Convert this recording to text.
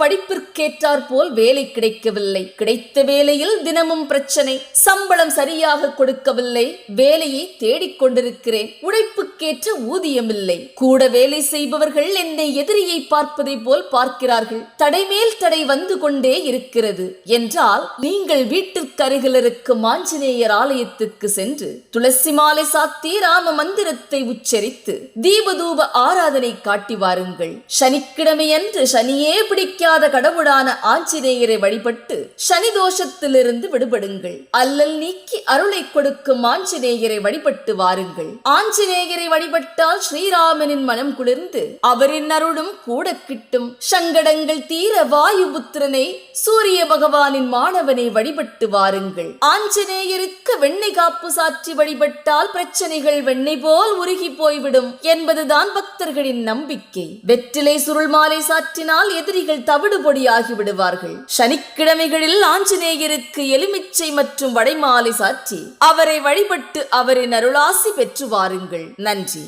படிப்பிற்கேற்றாற் போல் வேலை கிடைக்கவில்லை. கிடைத்த வேலையில் தினமும் பிரச்சனை. சம்பளம் சரியாக கொடுக்கவில்லை. வேலையை தேடிக் கொண்டிருக்கிறேன். உழைப்புக்கேற்ற ஊதியமில்லை. கூட வேலை செய்பவர்கள் என்னை எதிரியை பார்ப்பதை போல் பார்க்கிறார்கள். தடைமேல் தடை வந்து கொண்டே இருக்கிறது. என்றால் நீங்கள் வீட்டிற்கு அருகில் இருக்கும் ஆஞ்சநேயர் ஆலயத்துக்கு சென்று துளசி மாலை சாத்தி ராம மந்திரத்தை உச்சரித்து தீபதூப ஆராதனை காட்டி வாருங்கள். சனிக்கிழமையன்று சனியே பிடிக்காத. கடவுளான ஆஞ்சநேயரை வழிபட்டு சனி தோஷத்திலிருந்து விடுபடுங்கள். அல்லல் நீக்கி அருளை கொடுக்கும் ஆஞ்சநேயரை வழிபட்டு வாருங்கள். ஆஞ்சநேயரை வழிபட்டால் ஸ்ரீராமனின் மனம் குளிர்ந்து அவரின் அருளும் கூட கிட்டும். சங்கடங்கள் தீர வாயுபுத்திரனை சூரிய பகவானின் மாணவனை வழிபட்டு வாருங்கள். ஆஞ்சநேயருக்கு வெண்ணெய் காப்பு சாற்றி வழிபட்டால் பிரச்சனைகள் வெண்ணெய் போல் உருகி போய்விடும் என்பதுதான் பக்தர்களின் நம்பிக்கை. வெற்றிலை சுருள் மாலை சாற்றினால் எதிரிகள் தவிடு பொடியாகி விடுவார்கள் சனிக்கிழமைகளில் ஆஞ்சநேயருக்கு எலுமிச்சை மற்றும் வடைமாலை சாற்றி அவரை வழிபட்டு அவரின் அருளாசி பெற்று வாருங்கள் நன்றி.